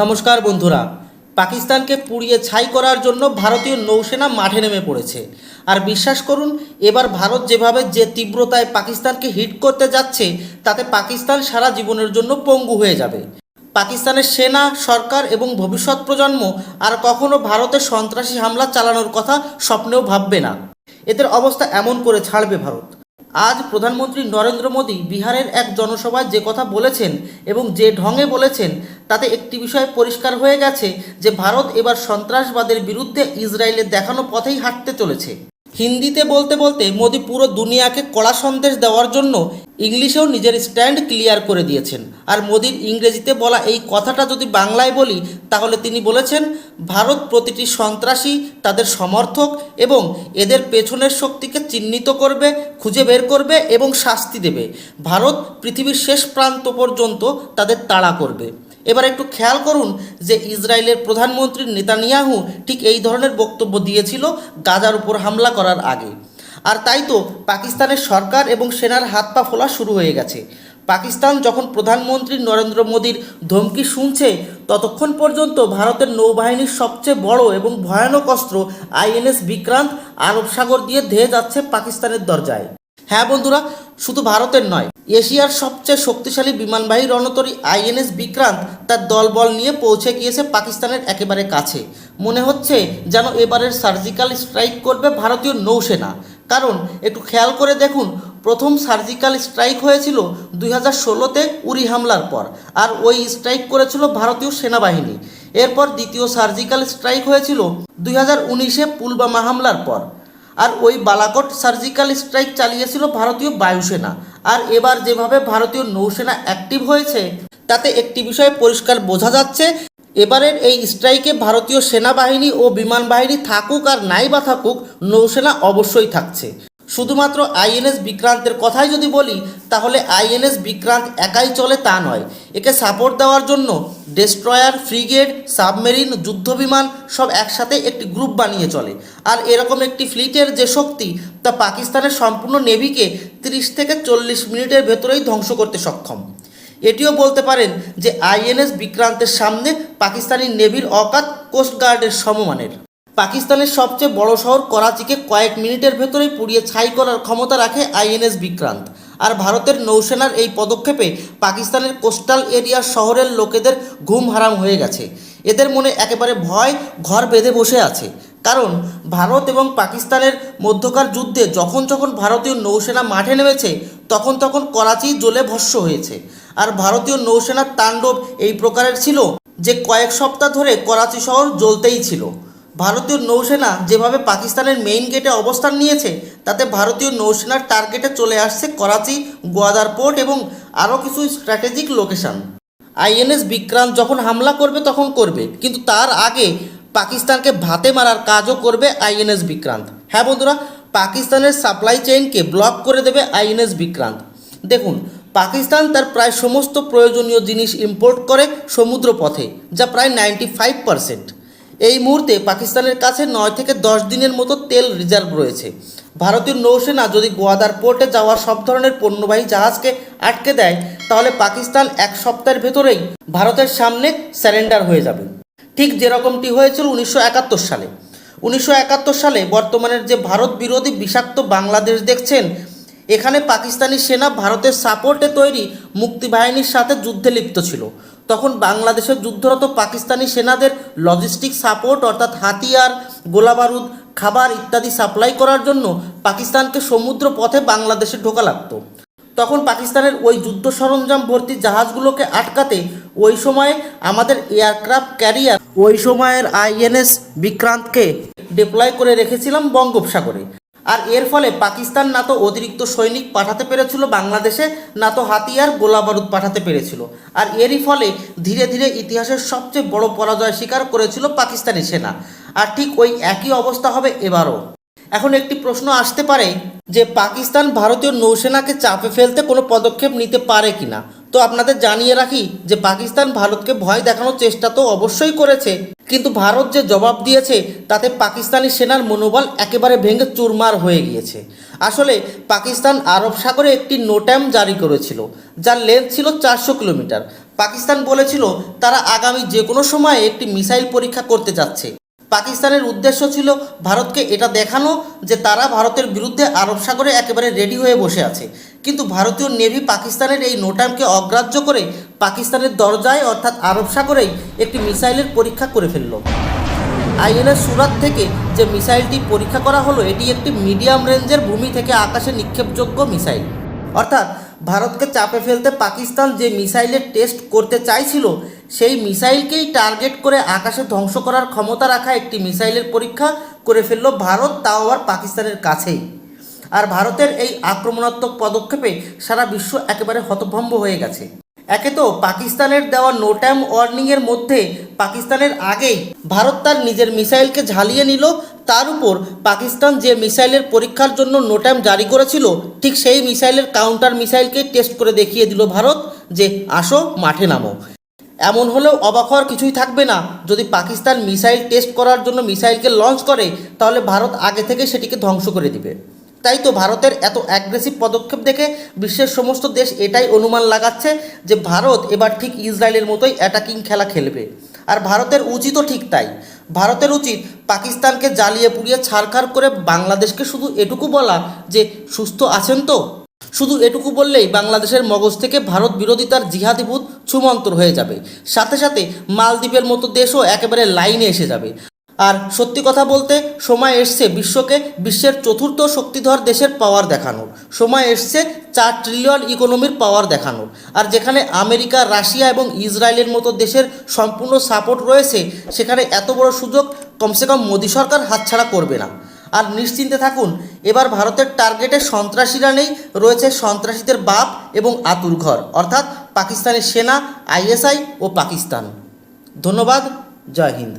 নমস্কার বন্ধুরা। পাকিস্তানকে পুড়িয়ে ছাই করার জন্য ভারতীয় নৌসেনা মাঠে নেমে পড়েছে। আর বিশ্বাস করুন, এবার ভারত যেভাবে যে তীব্রতায় পাকিস্তানকে হিট করতে যাচ্ছে, তাতে পাকিস্তান সারা জীবনের জন্য পঙ্গু হয়ে যাবে। পাকিস্তানের সেনা, সরকার এবং ভবিষ্যৎ প্রজন্ম আর কখনো ভারতের সন্ত্রাসী হামলা চালানোর কথা স্বপ্নেও ভাববে না। এদের অবস্থা এমন করে ছাড়বে ভারত। আজ প্রধানমন্ত্রী নরেন্দ্র মোদী বিহারের এক জনসভায় যে কথা বলেছেন এবং যে ঢঙে বলেছেন, তাতে একটি বিষয় পরিষ্কার হয়ে গেছে যে ভারত এবার সন্ত্রাসবাদের বিরুদ্ধে ইসরায়েলের দেখানো পথেই হাঁটতে চলেছে। হিন্দিতে বলতে বলতে মোদী পুরো দুনিয়াকে কড়া সন্দেশ দেওয়ার জন্য ইংলিশেও নিজের স্ট্যান্ড ক্লিয়ার করে দিয়েছেন। আর মোদির ইংরেজিতে বলা এই কথাটা যদি বাংলায় বলি, তাহলে তিনি বলেছেন, ভারত প্রতিটি সন্ত্রাসী, তাদের সমর্থক এবং এদের পেছনের শক্তিকে চিহ্নিত করবে, খুঁজে বের করবে এবং শাস্তি দেবে। ভারত পৃথিবীর শেষ প্রান্ত পর্যন্ত তাদের তাড়া করবে। এবার একটু খেয়াল করুন যে ইসরায়েলের প্রধানমন্ত্রী নেতানিয়াহু ঠিক এই ধরনের বক্তব্য দিয়েছিল গাজার উপর হামলা করার আগে। আর তাই তো পাকিস্তানের সরকার এবং সেনার হাত পা ফোলা শুরু হয়ে গেছে। পাকিস্তান যখন প্রধানমন্ত্রী নরেন্দ্র মোদীর ধমকি শুনছে, ততক্ষণ পর্যন্ত ভারতের নৌবাহিনীর সবচেয়ে বড় এবং ভয়ানক অস্ত্র আইএনএস বিক্রান্ত আরব সাগর দিয়ে ধেয়ে যাচ্ছে পাকিস্তানের দরজায়। হ্যাঁ বন্ধুরা, শুধু ভারতের নয় এশিয়ার সবচেয়ে শক্তিশালী বিমানবাহী রণতরী আইএনএস বিক্রান্ত তার দলবল নিয়ে পৌঁছে গিয়েছে পাকিস্তানের একেবারে কাছে। মনে হচ্ছে যেন এবারের সার্জিক্যাল স্ট্রাইক করবে ভারতীয় নৌসেনা। কারণ একটু খেয়াল করে দেখুন, প্রথম সার্জিক্যাল স্ট্রাইক হয়েছিল দুই হাজার ষোলোতে উরি হামলার পর, আর ওই স্ট্রাইক করেছিল ভারতীয় সেনাবাহিনী। এরপর দ্বিতীয় সার্জিক্যাল স্ট্রাইক হয়েছিল দুই হাজার উনিশে পুলবামা হামলার পর, আর ওই বালাকোট সার্জিক্যাল স্ট্রাইক চালিয়েছিল ভারতীয় বায়ুসেনা। আর এবার যেভাবে ভারতীয় নৌসেনা অ্যাক্টিভ হয়েছে, তাতে একটি বিষয় পরিষ্কার বোঝা যাচ্ছে, এবারের এই স্ট্রাইকে ভারতীয় সেনাবাহিনী ও বিমান বাহিনী থাকুক আর নাই বা থাকুক, নৌসেনা অবশ্যই থাকছে। শুধুমাত্র আইএনএস বিক্রান্তের কথাই যদি বলি, তাহলে আইএনএস বিক্রান্ত একাই চলে তা নয়। একে সাপোর্ট দেওয়ার জন্য ডেস্ট্রয়ার ফ্রিগেড সাবমেরিন যুদ্ধবিমান সব একসাথে একটি গ্রুপ বানিয়ে চলে। আর এরকম একটি ফ্লিটের যে শক্তি, তা পাকিস্তানের সম্পূর্ণ নেভিকে তিরিশ থেকে চল্লিশ মিনিটের ভেতরেই ধ্বংস করতে সক্ষম। এটিও বলতে পারেন যে আইএনএস বিক্রান্তের সামনে পাকিস্তানি নেভির অকাত কোস্টগার্ডের সমমানের। পাকিস্তানের সবচেয়ে বড় শহর করাচিকে কয়েক মিনিটের ভেতরেই পুড়িয়ে ছাই করার ক্ষমতা রাখে আইএনএস বিক্রান্ত। আর ভারতের নৌসেনার এই পদক্ষেপে পাকিস্তানের কোস্টাল এরিয়ার শহরের লোকেদের ঘুম হারাম হয়ে গেছে। এদের মনে একেবারে ভয়, ঘর বেঁধে বসে আছে। কারণ ভারত এবং পাকিস্তানের মধ্যকার যুদ্ধে যখন যখন ভারতীয় নৌসেনা মাঠে নেমেছে, তখন তখন করাচি জ্বলে ভস্য হয়েছে। আর ভারতীয় নৌসেনার তাণ্ডব এই প্রকারের ছিল যে কয়েক সপ্তাহ ধরে করাচি শহর জ্বলতেই ছিল। ভারতীয় নৌসেনা যেভাবে পাকিস্তানের মেইন গেটে অবস্থান নিয়েছে, তাতে ভারতীয় নৌসেনার টার্গেটে চলে আসছে করাচি, গোয়াদার পোর্ট এবং আরও কিছু স্ট্র্যাটেজিক লোকেশন আইএনএস বিক্রান্ত যখন হামলা করবে তখন করবে, কিন্তু তার আগে পাকিস্তানকে ভাতে মারার কাজও করবে আইএনএস বিক্রান্ত। হ্যাঁ বন্ধুরা, পাকিস্তানের সাপ্লাই চেইনকে ব্লক করে দেবে আইএনএস বিক্রান্ত। দেখুন, পাকিস্তান তার প্রায় সমস্ত প্রয়োজনীয় জিনিস ইম্পোর্ট করে সমুদ্র পথে যা প্রায় নাইনটি ফাইভ পারসেন্ট এই মুহূর্তে পাকিস্তানের কাছে নয় থেকে দশ দিনের মতো তেল রিজার্ভ রয়েছে। ভারতীয় নৌসেনা যদি গোয়াদার পোর্টে যাওয়া সব ধরনের পণ্যবাহী জাহাজকে আটকে দেয়, তাহলে পাকিস্তান এক সপ্তাহের ভেতরেই ভারতের সামনে স্যারেন্ডার হয়ে যাবে। ঠিক যেরকমটি হয়েছিল উনিশশো একাত্তর সালে। উনিশশো একাত্তর সালে বর্তমানের যে ভারত বিরোধী বিষাক্ত বাংলাদেশ দেখছেন, এখানে পাকিস্তানি সেনা ভারতের সাপোর্টে তৈরি মুক্তিবাহিনীর সাথে যুদ্ধে লিপ্ত ছিল। তখন বাংলাদেশের যুদ্ধরত পাকিস্তানি সেনাদের লজিস্টিক সাপোর্ট অর্থাৎ হাতিয়ার, গোলাবারুদ, খাবার ইত্যাদি সাপ্লাই করার জন্য পাকিস্তানকে সমুদ্র পথে বাংলাদেশে ঢোকা লাগতো। তখন পাকিস্তানের ওই যুদ্ধ সরঞ্জাম ভর্তি জাহাজগুলোকে আটকাতে ওই সময়ে আমাদের এয়ারক্রাফট ক্যারিয়ার, ওই সময়ের আইএনএস বিক্রান্তকে ডিপ্লয় করে রেখেছিলাম বঙ্গোপসাগরে। আর এর ফলে পাকিস্তান না তো অতিরিক্ত সৈনিক পাঠাতে পেরেছিল বাংলাদেশে, না তো হাতিয়ার গোলাবারুদ পাঠাতে পেরেছিল। আর এরই ফলে ধীরে ধীরে ইতিহাসের সবচেয়ে বড় পরাজয় স্বীকার করেছিল পাকিস্তানি সেনা। আর ঠিক ওই একই অবস্থা হবে এবারও। এখন একটি প্রশ্ন আসতে পারে যে পাকিস্তান ভারতীয় নৌসেনাকে চাপে ফেলতে কোনো পদক্ষেপ নিতে পারে কিনা? তো আপনাদের জানিয়ে রাখি যে পাকিস্তান ভারতকে ভয় দেখানোর চেষ্টা তো অবশ্যই করেছে, কিন্তু ভারত যে জবাব দিয়েছে তাতে পাকিস্তানি সেনার মনোবল একেবারে ভেঙে চুরমার হয়ে গিয়েছে। আসলে পাকিস্তান আরব সাগরে একটি নোট্যাম জারি করেছিল, যার লেন্থ ছিল চারশো কিলোমিটার। পাকিস্তান বলেছিল তারা আগামী যে কোনো সময়ে একটি মিসাইল পরীক্ষা করতে যাচ্ছে। পাকিস্তানের উদ্দেশ্য ছিল ভারতকে এটা দেখানো যে তারা ভারতের বিরুদ্ধে আরব সাগরে একেবারে রেডি হয়ে বসে আছে। কিন্তু ভারতীয় নেভি পাকিস্তানের এই নোটামকে অগ্রাহ্য করে পাকিস্তানের দরজায় অর্থাৎ আরব সাগরেই একটি মিসাইলের পরীক্ষা করে ফেলল। আইএনএস সুরাত থেকে যে মিসাইলটি পরীক্ষা করা হলো, এটি একটি মিডিয়াম রেঞ্জের ভূমি থেকে আকাশে নিক্ষেপযোগ্য মিসাইল। অর্থাৎ ভারতকে চাপে ফেলতে পাকিস্তান যে মিসাইলের টেস্ট করতে চাইছিল সেই মিসাইলকেই টার্গেট করে আকাশে ধ্বংস করার ক্ষমতা রাখা একটি মিসাইলের পরীক্ষা করে ফেলল ভারত, তাও আবার পাকিস্তানের কাছেই আর ভারতের এই আক্রমণাত্মক পদক্ষেপে সারা বিশ্ব একেবারে হতভম্ব হয়ে গেছে। একে তো পাকিস্তানের দেওয়া নো ওয়ার্নিংয়ের মধ্যে পাকিস্তানের আগেই ভারত তার নিজের মিসাইলকে ঝালিয়ে নিল। তার উপর পাকিস্তান যে মিসাইলের পরীক্ষার জন্য নো জারি করেছিল, ঠিক সেই মিসাইলের কাউন্টার মিসাইলকে টেস্ট করে দেখিয়ে দিল ভারত যে আসো মাঠে নামো। এমন হলেও অবাক হওয়ার কিছুই থাকবে না। যদি পাকিস্তান মিসাইল টেস্ট করার জন্য মিসাইলকে লঞ্চ করে, তাহলে ভারত আগে থেকে সেটিকে ধ্বংস করে দিবে। তাই তো ভারতের এত অ্যাগ্রেসিভ পদক্ষেপ দেখে বিশ্বের সমস্ত দেশ এটাই অনুমান লাগাচ্ছে যে ভারত এবার ঠিক ইসরায়েলের মতোই অ্যাটাকিং খেলা খেলবে। আর ভারতের উচিতও ঠিক তাই। ভারতের উচিত পাকিস্তানকে জ্বালিয়ে পুড়িয়ে ছাড়খাড় করে বাংলাদেশকে শুধু এটুকু বলা যে, সুস্থ আছেন তো? শুধু এটুকু বললেই বাংলাদেশের মগজ থেকে ভারত বিরোধিতার জিহাদিভূত ছুমন্তর হয়ে যাবে। সাথে সাথে মালদ্বীপের মতো দেশও একেবারে লাইনে এসে যাবে। আর সত্যি কথা বলতে, সময় এসছে বিশ্বকে বিশ্বের চতুর্থ শক্তিধর দেশের পাওয়ার দেখানোর। সময় এসছে চার ট্রিলিয়ন ইকোনমির পাওয়ার দেখানোর। আর যেখানে আমেরিকা, রাশিয়া এবং ইসরায়েলের মতো দেশের সম্পূর্ণ সাপোর্ট রয়েছে, সেখানে এত বড় সুযোগ কমসে কম মোদী সরকার হাতছাড়া করবে না। আর নিশ্চিন্তে থাকুন, এবার ভারতের টার্গেটে সন্ত্রাসীরা নেই, রয়েছে সন্ত্রাসীদের বাপ এবং আতুর ঘর, অর্থাৎ পাকিস্তানের সেনা, আইএসআই ও পাকিস্তান। ধন্যবাদ, জয় হিন্দ।